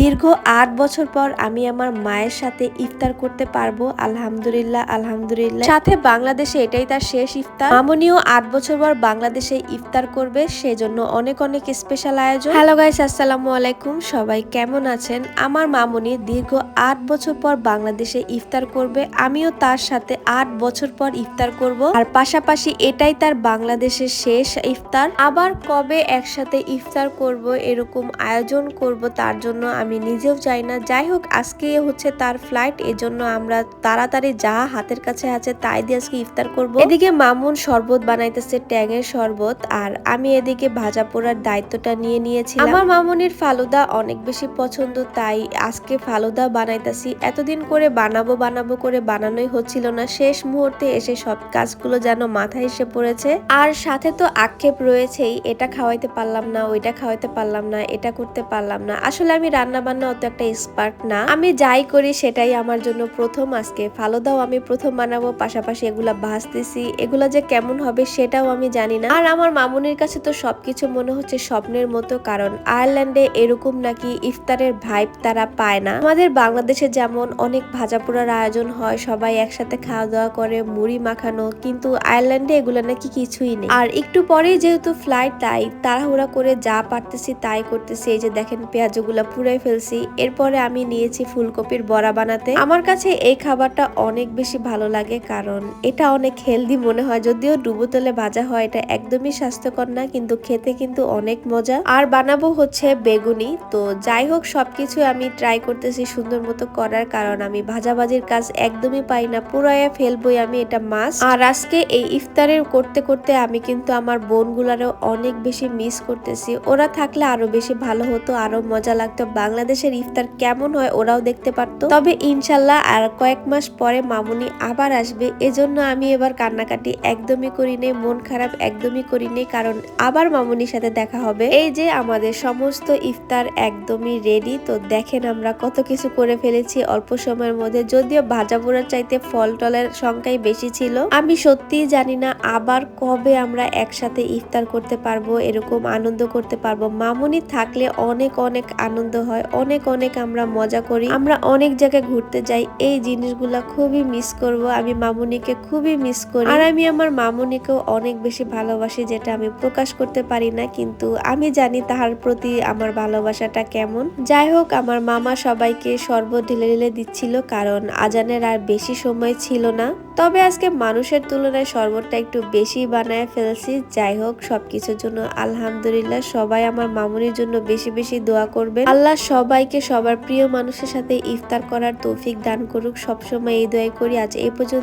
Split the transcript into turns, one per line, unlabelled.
দীর্ঘ আট বছর পর আমি আমার মায়ের সাথে ইফতার করতে পারব, আলহামদুলিল্লাহ আলহামদুলিল্লাহ। সাথে বাংলাদেশে এটাই তার শেষ ইফতার। মামনিও আট বছর পর বাংলাদেশে ইফতার করবে, সেজন্য অনেক অনেক স্পেশাল আয়োজন। হ্যালো গাইস আসসালামু আলাইকুম। সবাই কেমন আছেন? আমার মামনি দীর্ঘ আট বছর পর বাংলাদেশে ইফতার করবে, আমিও তার সাথে আট বছর পর ইফতার করব। আর পাশাপাশি এটাই তার বাংলাদেশের শেষ ইফতার। আবার কবে একসাথে ইফতার করব, এরকম আয়োজন করব তার জন্য আমি নিজেও চাই না। যাই হোক, আজকে হচ্ছে তার ফ্লাইট এজন্য আমরা তাড়াতাড়ি যা হাতের কাছে আছে তাই দিয়ে আজকে ইফতার করব। এদিকে মামুন শরবত বানাইতেছে, ট্যাঙের শরবত, আর আমি এদিকে ভাজা পোড়ার দায়িত্বটা নিয়ে নিয়েছি আমার মামুনির ফালুদা অনেক বেশি পছন্দ, তাই আজকে ফালুদা বানাইতেছি। এতদিন করে বানাবো বানাবো করে বানানোই হচ্ছিল না। শেষ মুহূর্তে এসে সব কাজগুলো যেন মাথায় এসে পড়েছে। আর সাথে তো আক্ষেপ রয়েছেই, এটা খাওয়াইতে পারলাম না, ওইটা খাওয়াইতে পারলাম না, এটা করতে পারলাম না। আসলে আমি রান্না বান্না অত একটা এক্সপার্ট না। আমি যাই করি সেটাই আমার জন্য প্রথম আজকে। ফালুদাও আমি প্রথম বানাবো, পাশাপাশি এগুলা ভাজতেছি। এগুলা যে কেমন হবে সেটাও আমি জানি না। আর আমার মামুনির কাছে তো সবকিছু মনে হচ্ছে স্বপ্নের মতো, কারণ আয়ারল্যান্ডে এরকম নাকি ইফতারের ভাইব তারা পায় না। আমাদের বাংলাদেশে যেমন অনেক ভাজা পোড়ার আয়োজন হয়, সবাই একসাথে খাওয়া দাওয়া করে, মুড়ি মাখানো, কিন্তু আয়ারল্যান্ডে এগুলো নাকি কিছুই নেই। আর একটু পরেই যেহেতু ফ্লাইট তাই তাড়াহুড়া করে যা পারতেছি তাই করতেছি। এই যে দেখেন পেঁয়াজগুলা পুরাই ফেলছি। এরপরে আমি নিয়েছি ফুলকপির বড়া বানাতে। আমার কাছে এই খাবারটা অনেক বেশি ভালো লাগে কারণ এটা অনেক হেলদি মনে হয়। যদিও ডুবো তেলে ভাজা হয়, এটা একদমই স্বাস্থ্যকর না, কিন্তু খেতে কিন্তু অনেক মজা। আর বানাবো হচ্ছে বেগুনি। তো যাই হোক, সবকিছু আমি ট্রাই করতেছি সুন্দর মতো করার কারণ আমি ভাজাভাজির কাজ একদমই পাই না। পুরাইয়া ফেলবই আমি, এটা মাছ আর আজকে এই ইফতারের করতে করতে আমি কিন্তু আমার বোনগুলারও অনেক বেশি মিস করতেছি। ওরা থাকলে আরও বেশি ভালো হতো, আরও মজা লাগতো বাংলাদেশের ইফতার কেমন হয় ওরাও দেখতে পারতো। তবে ইনশাল্লাহ আর কয়েক মাস পরে মামুনি আবার আসবে, এজন্য আমি এবার কান্নাকাটি একদমই করি নেই, মন খারাপ একদমই করি নেই, কারণ আবার মামুনির সাথে দেখা হবে। এই যে আমাদের সমস্ত ইফতার একদমই রেডি তো দেখেন আমরা কত কিছু করে ফেলেছি অল্প সময়ের মধ্যে, যদিও ভাজা পোড়ার চাইতে ফল টলের সংখ্যাই বেশি ছিল। আমি সত্যিই জানি না আবার কবে আমরা একসাথে ইফতার করতে পারব, এরকম আনন্দ করতে পারব। মামুনি থাকলে অনেক অনেক আনন্দ হয়। অনেক অনেক আমরা মজা করি। আমরা অনেক জায়গায় ঘুরতে যাই, এই জিনিসগুলা খুবই মিস করব। আমি মামুনিকে খুবই মিস করি। আর আমি আমার মামুনিকেও অনেক বেশি ভালোবাসি, যেটা আমি প্রকাশ করতে পারি না, কিন্তু আমি জানি তাহার প্রতি আমার ভালোবাসাটা কেমন। যাই হোক, আমার মামা সবাইকে শরবত ঢেলে ঢেলে দিচ্ছিল, কারণ আজানের আর বেশি সময় ছিল না। তবে আজকে মানুষের তুলনায় শরবতটা একটু বেশি বানায় ফেলছি। যাই হোক, সবকিছুর জন্য আলহামদুলিল্লাহ সবাই আমার মামুনির জন্য বেশি বেশি দোয়া করবে আল্লাহ সবাইকে সবার প্রিয় মানুষের সাথে ইফতার করার তৌফিক দান করুক। সবসময় এই দোয়াই করি। আজ এই পর্যন্ত